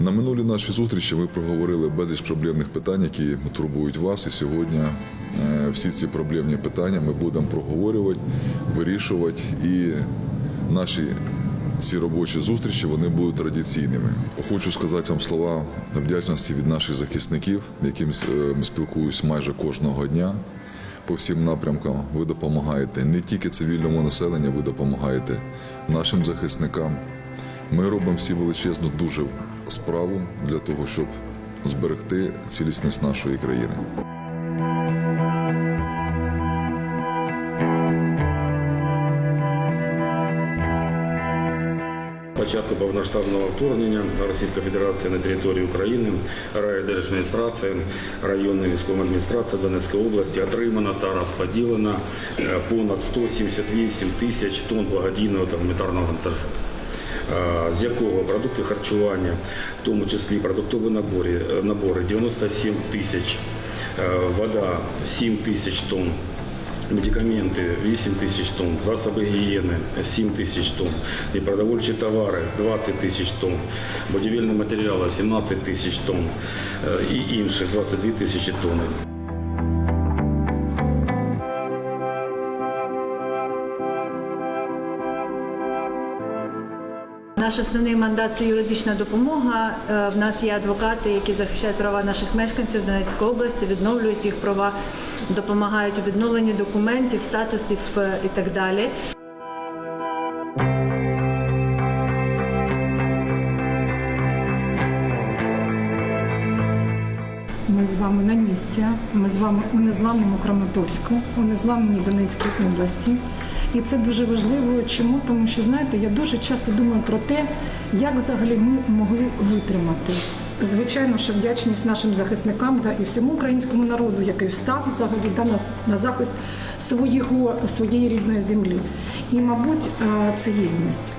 На минулій нашій зустрічі ми проговорили безліч проблемних питань, які турбують вас. І сьогодні е, всі ці проблемні питання ми будемо проговорювати, вирішувати. І наші ці робочі зустрічі вони будуть традиційними. Хочу сказати вам слова вдячності від наших захисників, яким е, спілкуюсь майже кожного дня. По всім напрямкам ви допомагаєте не тільки цивільному населенню, ви допомагаєте нашим захисникам. Ми робимо всі величезну дуже справу для того, щоб зберегти цілісність нашої країни. Початку повноштабного вторгнення Російської Федерації на територію України райдержадміністрація, районна військова адміністрація Донецької області отримана та розподілена е, понад 178 тисяч тонн благодійного та гуманітарного вантажу. Е, З якого продукти харчування, в тому числі продуктові набори, е, набори 97 тисяч, е, вода 7 тисяч тонн, Медикаменти 8 тисяч тонн, засоби гігієни 7 тисяч тонн, непродовольчі товари 20 тисяч тонн, будівельні матеріали 17 тисяч тонн і інші 22 тисячі тонн. Наш основний мандат це юридична допомога. Е, В нас є адвокати, які захищають права наших мешканців Донецької області, відновлюють їх права, допомагають у відновленні документів, статусів е, і так далі. Ми з вами на місці. Ми з вами у незламному Краматорську, у незламній Донецькій області. І це дуже важливо. Чому? Тому що знаєте, я дуже часто думаю про те, як взагалі ми могли витримати. Звичайно, що вдячність нашим захисникам да, і всьому українському народу, який встав взагалі да, на, на захист свого, своєї рідної землі. І, мабуть, е, це єдність.